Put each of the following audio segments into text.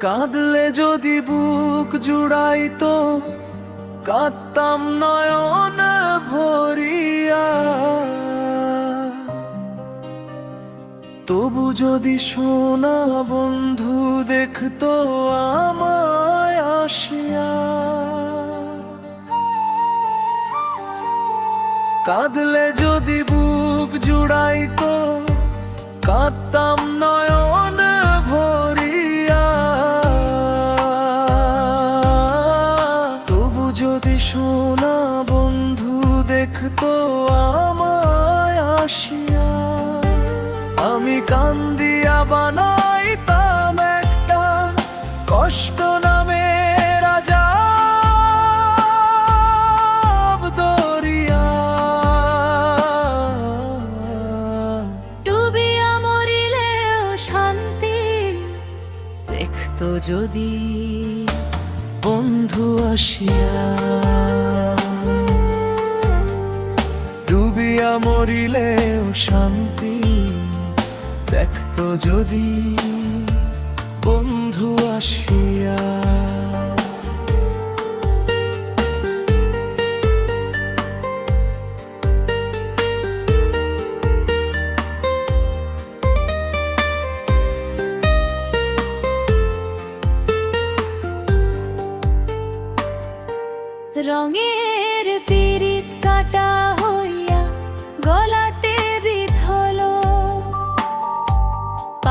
কাঁদলে যদি বুক জুড়াইতো, কাঁদতাম নয়ন ভরিয়া। তবু যদি সোনা বন্ধু দেখতো আমায় আসিয়া। কাঁদলে যদি বুক জুড়াইতো, কাঁদতাম দেখতো আমায় আসিয়া। আমি কান্দিয়া বানাইতাম একটা কষ্ট নামে রাজা দরিয়া। ডুবিয়া মরিলেও শান্তি দেখতো যদি বন্ধু আসিয়া। মরিলেও শান্তি দেখতো যদি বন্ধু আসিয়া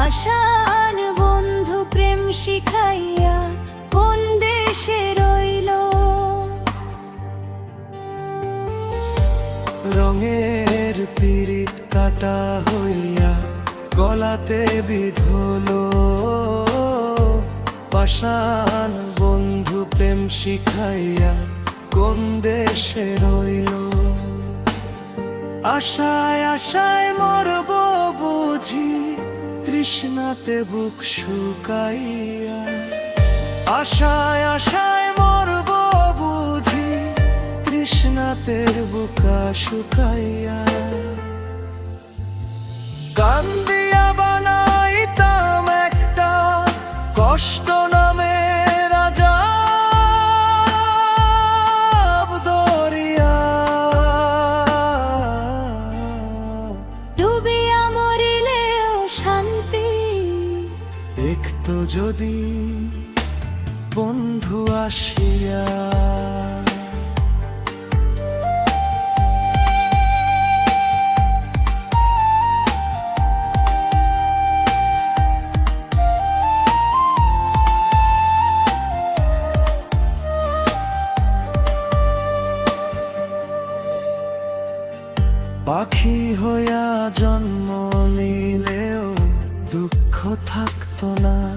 পাষাণ বন্ধু প্রেম শিখাইয়া কোন দেশে রইল? রঙের পিরিত কাটা হইয়া গলাতে বিধলো। পাষাণ বন্ধু প্রেম শিখাইয়া কোন দেশে রইল? আশায় আশায় মরব বুঝি তৃষ্ণাতে বুক শুকাইয়া আশায় আশায় মরব বুঝি তৃষ্ণাতে বুকা শুকাইয়া। কান্দিয়া বানাইতাম একটা কষ্ট দেখতো যদি বন্ধু আসিয়া। পাখি হইয়া জন্ম নিলেও দুঃখ থাকতো না।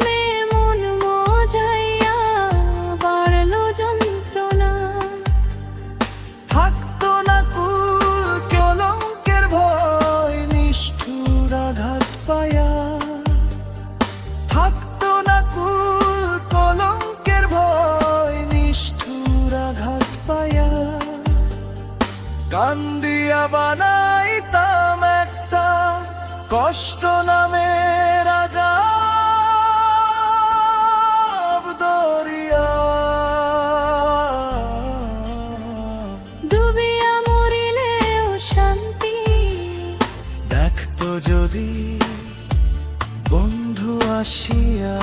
কান্দিয়া বানাইতাম একটা কষ্ট নামে রাজা দরিয়া ডুবিয়া মরিলেও শান্তি। দেখতো যদি বন্ধু আসিয়া